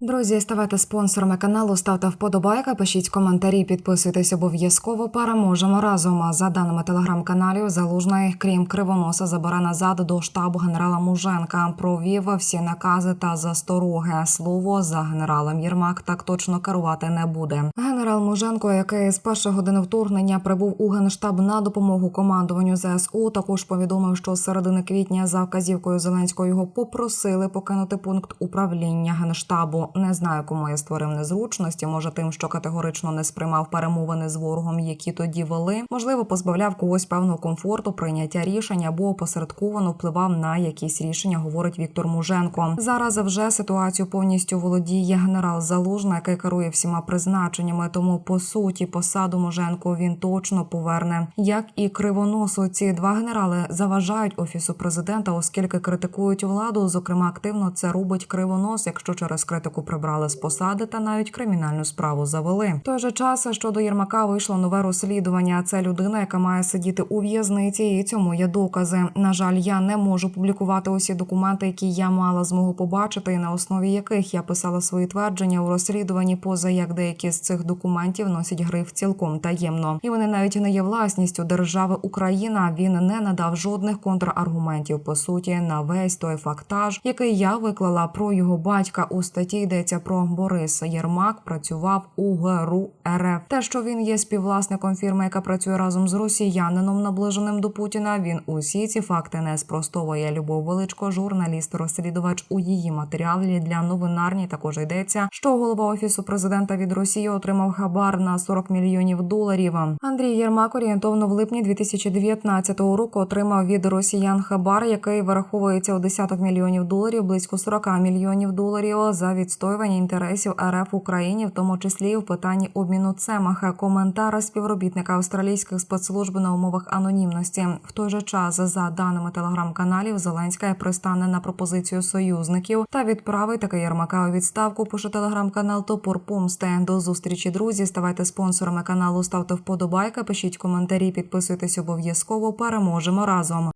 Друзі, ставайте спонсорами каналу, ставте вподобайка, пишіть коментарі, підписуйтесь обов'язково. Переможемо разом. А За даними телеграм-каналів, залужний, крім кривоноса, забере назад до штабу генерала Муженка. Провів всі накази та застороги. Слово за генералом Єрмак так точно керувати не буде. Генерал Муженко, який з першої години вторгнення прибув у генштаб на допомогу командуванню ЗСУ, також повідомив, що з середини квітня за вказівкою Зеленського його попросили покинути пункт управління генштабу. Не знаю, кому я створив незручності. Може, тим, що категорично не сприймав перемовини з ворогом, які тоді вели. Можливо, позбавляв когось певного комфорту прийняття рішень або опосередковано впливав на якісь рішення, говорить Віктор Муженко. Зараз вже ситуацію повністю володіє генерал Залужний, який керує всіма призначеннями. Тому по суті посаду Муженко він точно поверне. Як і кривоносу, ці два генерали заважають офісу президента, оскільки критикують владу. Зокрема, активно це робить кривонос, якщо через критику прибрали з посади та навіть кримінальну справу завели. Той же час щодо Єрмака вийшло нове розслідування. Це людина, яка має сидіти у в'язниці, і цьому є докази. На жаль, я не можу публікувати усі документи, які я мала змогу побачити, і на основі яких я писала свої твердження у розслідуванні, поза як деякі з цих документів носять гриф цілком таємно, і вони навіть не є власністю держави Україна. Він не надав жодних контраргументів по суті на весь той фактаж, який я виклала про його батька у статті. Йдеться про Бориса Єрмак. Працював у ГРУ РФ. Те, що він є співвласником фірми, яка працює разом з росіянином, наближеним до Путіна. Він усі ці факти не спростовує. Любов Величко, журналіст-розслідувач у її матеріалі для новинарні. Також йдеться, що голова офісу президента від Росії отримав хабар на 40 мільйонів доларів. Андрій Єрмак орієнтовно в липні 2019 року отримав від росіян хабар, який вираховується у десяток мільйонів доларів, близько 40 мільйонів доларів за відстоювання інтересів РФ в Україні, в тому числі в питанні обміну цемаха. Коментар співробітника австралійських спецслужб на умовах анонімності. В той же час, за даними телеграм-каналів, Зеленська пристане на пропозицію союзників та відправить таки Єрмака у відставку. Пише телеграм-канал Топор Помсти. До зустрічі, друзі. Ставайте спонсорами каналу, ставте вподобайка, пишіть коментарі, підписуйтесь обов'язково. Переможемо разом.